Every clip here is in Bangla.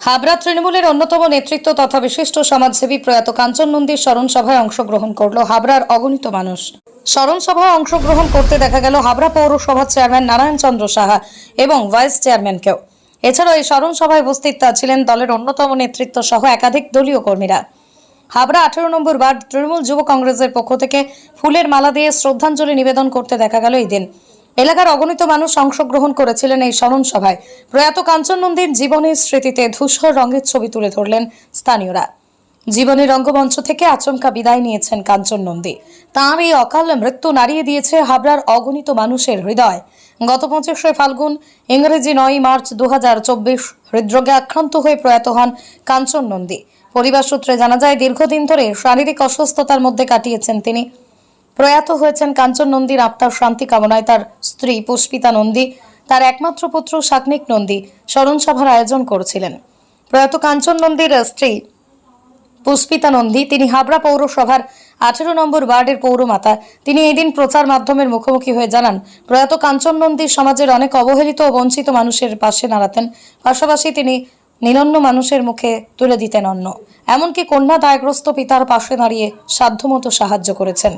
হাবড়া তৃণমূলের অন্যতম নেতৃত্ব তথা বিশিষ্ট সমাজসেবী প্রয়াত কাঞ্চন নন্দীর স্মরণ সভায় অংশগ্রহণ করল হাবড়ার অগণিত মানুষ। স্মরণ সভায় অংশগ্রহণ করতে দেখা গেল হাবড়া পৌরসভার চেয়ারম্যান নারায়ণ চন্দ্র সাহা এবং ভাইস চেয়ারম্যানকেও। এছাড়াও এই স্মরণ সভায় উপস্থিত ছিলেন দলের অন্যতম নেতৃত্ব সহ একাধিক দলীয় কর্মীরা। হাবড়া আঠেরো নম্বর ওয়ার্ড তৃণমূল যুব কংগ্রেসের পক্ষ থেকে ফুলের মালা দিয়ে শ্রদ্ধাঞ্জলি নিবেদন করতে দেখা গেল এই দিন। এলাকার অগণিত মানুষ অংশগ্রহণ করেছিলেন এই স্মরণ সভায়। প্রয়াত কাঞ্চন নন্দীর জীবনের স্মৃতিতে ধূসর রঙের ছবি তুলে ধরলেন স্থানীয়রা। জীবনের রঙ্গমঞ্চ থেকে আচমকা বিদায় নিয়েছেন কাঞ্চন নন্দী তাঁর এই অকাল মৃত্যু নাড়িয়ে দিয়েছে হাবড়ার অগণিত মানুষের হৃদয়। গত পঁচিশে ফাল্গুন, ইংরেজি নয় মার্চ দু হাজার চব্বিশ, হৃদরোগে আক্রান্ত হয়ে প্রয়াত হন কাঞ্চন নন্দী পরিবার সূত্রে জানা যায়, দীর্ঘদিন ধরে শারীরিক অসুস্থতার মধ্যে কাটিয়েছেন তিনি। প্রয়াত হয়েছেন কাঞ্চন নন্দীর আত্মার শান্তি কামনায় তার স্ত্রী পুষ্পিতা নন্দী, তার একমাত্র পুত্র শাকনিক নন্দী স্মরণ সভার আয়োজন করেছিলেন। প্রয়াত কাঞ্চন নন্দীর স্ত্রী পুষ্পিতা নন্দী, তিনি হাবড়া পৌরসভার আঠেরো নম্বর ওয়ার্ডের পৌরমাতা। তিনি এই দিন প্রচার মাধ্যমের মুখোমুখি হয়ে জানান, প্রয়াত কাঞ্চন নন্দী সমাজের অনেক অবহেলিত ও বঞ্চিত মানুষের পাশে দাঁড়াতেন। পাশাপাশি তিনি নিরন্ন মানুষের মুখে তুলে দিতেন অন্ন। এমনকি কন্যা দায়গ্রস্ত পিতার পাশে দাঁড়িয়ে সাধ্যমতো সাহায্য করেছেন।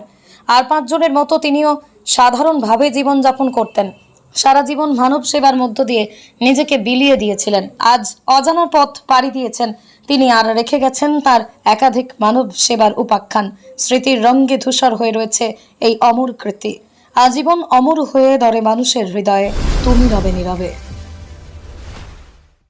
আর পাঁচজনের মতো তিনিও সাধারণভাবে জীবনযাপন করতেন। সারা জীবন মানব সেবার মধ্য দিয়ে নিজেকে বিলিয়ে দিয়েছিলেন। আজ অজানা পথ পাড়ি দিয়েছেন। তিনি আর রেখে গেছেন তার একাধিক মানব সেবার উপাখ্যান। স্মৃতির রঙ্গে ধূসর হয়ে রয়েছে এই অমর কৃতি। আজীবন অমর হয়ে ধরে মানুষের হৃদয়ে। তুমি রবে নীরবে।